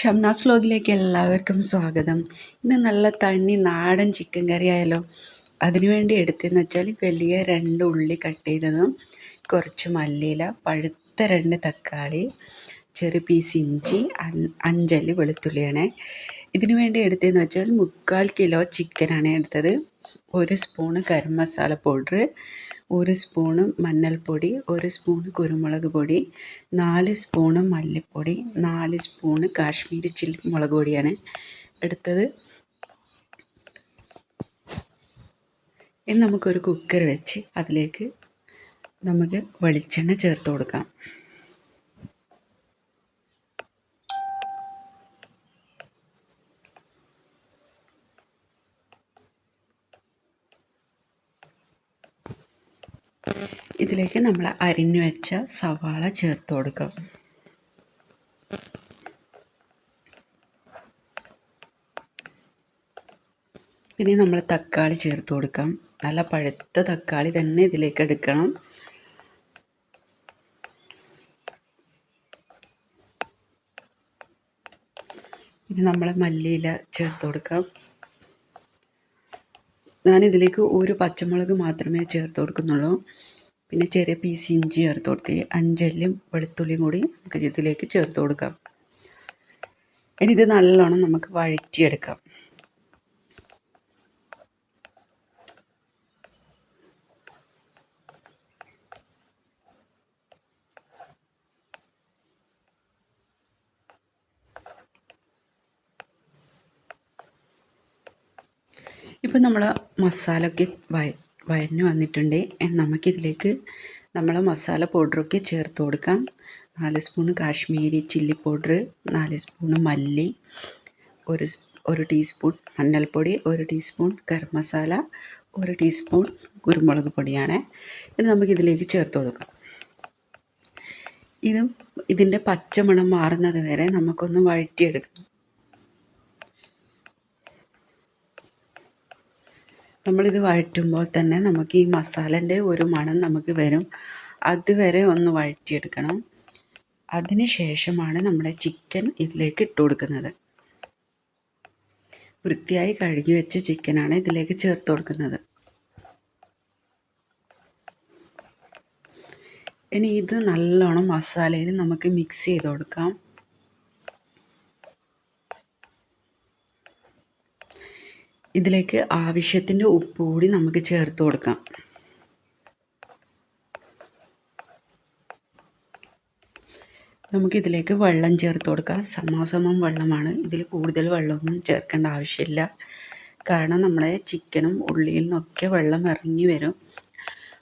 ഷംനാസ് വ്ലോഗിലേക്ക് എല്ലാവർക്കും സ്വാഗതം. ഇന്ന് നല്ല തണ്ണി നാടൻ ചിക്കൻ കറി ആയാലോ? അതിനുവേണ്ടി എടുത്തതെന്ന് വെച്ചാൽ വലിയ രണ്ട് ഉള്ളി കട്ട് ചെയ്തതും കുറച്ച് മല്ലിയില പഴുത്ത രണ്ട് തക്കാളി ചെറു പീസ് ഇഞ്ചി അഞ്ചൽ വെളുത്തുള്ളിയാണ്. ഇതിനു വേണ്ടി എടുത്തതെന്ന് വെച്ചാൽ മുക്കാൽ കിലോ ചിക്കനാണ് എടുത്തത്. ഒരു സ്പൂണ് ഗരം മസാല പൗഡർ ഒരു സ്പൂണ് മഞ്ഞൾപ്പൊടി ഒരു സ്പൂണ് കുരുമുളക് പൊടി നാല് സ്പൂണ് മല്ലിപ്പൊടി നാല് സ്പൂണ് കാശ്മീരി ചില്ലി മുളക് പൊടിയാണ് എടുത്തത്. ഇനി നമുക്കൊരു കുക്കർ വെച്ച് അതിലേക്ക് നമുക്ക് വെളിച്ചെണ്ണ ചേർത്ത് കൊടുക്കാം. ഇതിലേക്ക് നമ്മൾ അരിഞ്ഞു വെച്ച സവാള ചേർത്ത് കൊടുക്കാം. പിന്നെ നമ്മൾ തക്കാളി ചേർത്ത് കൊടുക്കാം. നല്ല പഴുത്ത തക്കാളി തന്നെ ഇതിലേക്ക് എടുക്കണം. പിന്നെ നമ്മൾ മല്ലിയില ചേർത്ത് കൊടുക്കാം. ഞാനിതിലേക്ക് ഒരു പച്ചമുളക് മാത്രമേ ചേർത്ത് കൊടുക്കുന്നുള്ളൂ. പിന്നെ ചെറിയ പീസ് ഇഞ്ചി ചേർത്ത് കൊടുത്ത് അഞ്ചല്ലും വെളുത്തുള്ളിയും കൂടി നമുക്ക് ഇതിലേക്ക് ചേർത്ത് കൊടുക്കാം. ഇനി ഇത് നല്ലോണം നമുക്ക് വഴറ്റിയെടുക്കാം. ഇപ്പം നമ്മൾ മസാല ഒക്കെ വയ വഴഞ്ഞു വന്നിട്ടുണ്ട്. നമുക്കിതിലേക്ക് നമ്മൾ മസാല പൗഡറൊക്കെ ചേർത്ത് കൊടുക്കാം. നാല് സ്പൂൺ കാശ്മീരി ചില്ലി പൗഡർ നാല് സ്പൂൺ മല്ലി ഒരു ഒരു ടീസ്പൂൺ മഞ്ഞൾപ്പൊടി ഒരു ടീസ്പൂൺ ഗരം മസാല ഒരു ടീസ്പൂൺ കുരുമുളക് പൊടിയാണ്. ഇത് നമുക്കിതിലേക്ക് ചേർത്ത് കൊടുക്കാം. ഇതും ഇതിന്റെ പച്ചമണം മാറുന്നത് വരെ നമുക്കൊന്ന് വഴറ്റിയെടുക്കണം നമ്മളിത് വഴറ്റുമ്പോൾ തന്നെ നമുക്ക് ഈ മസാലന്റെ ഒരു മണം നമുക്ക് വരും. അതുവരെ ഒന്ന് വഴറ്റിയെടുക്കണം. അതിന് ശേഷമാണ് നമ്മുടെ ചിക്കൻ ഇതിലേക്ക് ഇട്ടു കൊടുക്കുന്നത്. വൃത്തിയായി കഴുകി വെച്ച ചിക്കനാണ് ഇതിലേക്ക് ചേർത്ത് കൊടുക്കുന്നത്. ഇനി ഇത് നല്ലോണം മസാലയിൽ നമുക്ക് മിക്സ് ചെയ്ത് കൊടുക്കാം. ഇതിലേക്ക് ആവശ്യത്തിന്റെ ഉപ്പ് കൂടി നമുക്ക് ചേർത്ത് കൊടുക്കാം. നമുക്കിതിലേക്ക് വെള്ളം ചേർത്ത് കൊടുക്കാം. സമാസമം വെള്ളമാണ്. ഇതിൽ കൂടുതൽ വെള്ളമൊന്നും ചേർക്കേണ്ട ആവശ്യമില്ല. കാരണം നമ്മുടെ ചിക്കനും ഉള്ളിയിൽ നിന്നൊക്കെ വെള്ളം ഇറങ്ങി വരും.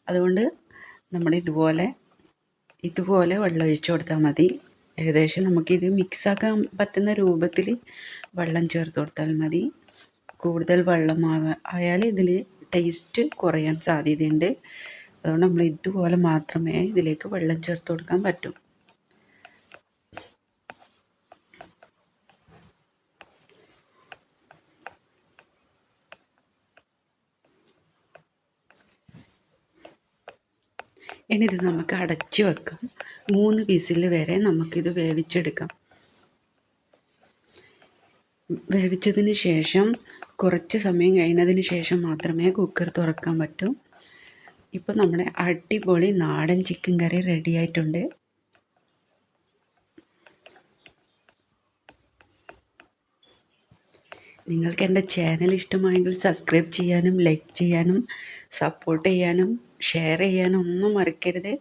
അതുകൊണ്ട് നമ്മൾ ഇതുപോലെ ഇതുപോലെ വെള്ളം ഒഴിച്ചു കൊടുത്താൽ മതി. ഏകദേശം നമുക്കിത് മിക്സാക്കാൻ പറ്റുന്ന രൂപത്തിൽ വെള്ളം ചേർത്ത് കൊടുത്താൽ മതി. കൂടുതൽ വെള്ളം ആയാൽ ഇതിൽ ടേസ്റ്റ് കുറയാൻ സാധ്യതയുണ്ട്. അതുകൊണ്ട് നമ്മൾ ഇതുപോലെ മാത്രമേ ഇതിലേക്ക് വെള്ളം ചേർത്ത് കൊടുക്കാൻ പറ്റൂ. ഇനി ഇത് നമുക്ക് അടച്ച് വെക്കാം. മൂന്ന് വിസിൽ വരെ നമുക്കിത് വേവിച്ചെടുക്കാം. വേവിച്ചതിന് ശേഷം കുറച്ച് സമയം കഴിഞ്ഞതിന് ശേഷം മാത്രമേ കുക്കർ തുറക്കാൻ പറ്റൂ. ഇപ്പോൾ നമ്മുടെ അടിപൊളി നാടൻ ചിക്കൻ കറി റെഡി ആയിട്ടുണ്ട്. നിങ്ങൾക്ക് എന്റെ ചാനൽ ഇഷ്ടമായെങ്കിൽ സബ്സ്ക്രൈബ് ചെയ്യാനും ലൈക്ക് ചെയ്യാനും സപ്പോർട്ട് ചെയ്യാനും ഷെയർ ചെയ്യാനും ഒന്നും മറക്കരുത്.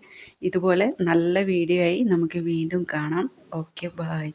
ഇതുപോലെ നല്ല വീഡിയോ ആയി നമുക്ക് വീണ്ടും കാണാം. Okay bye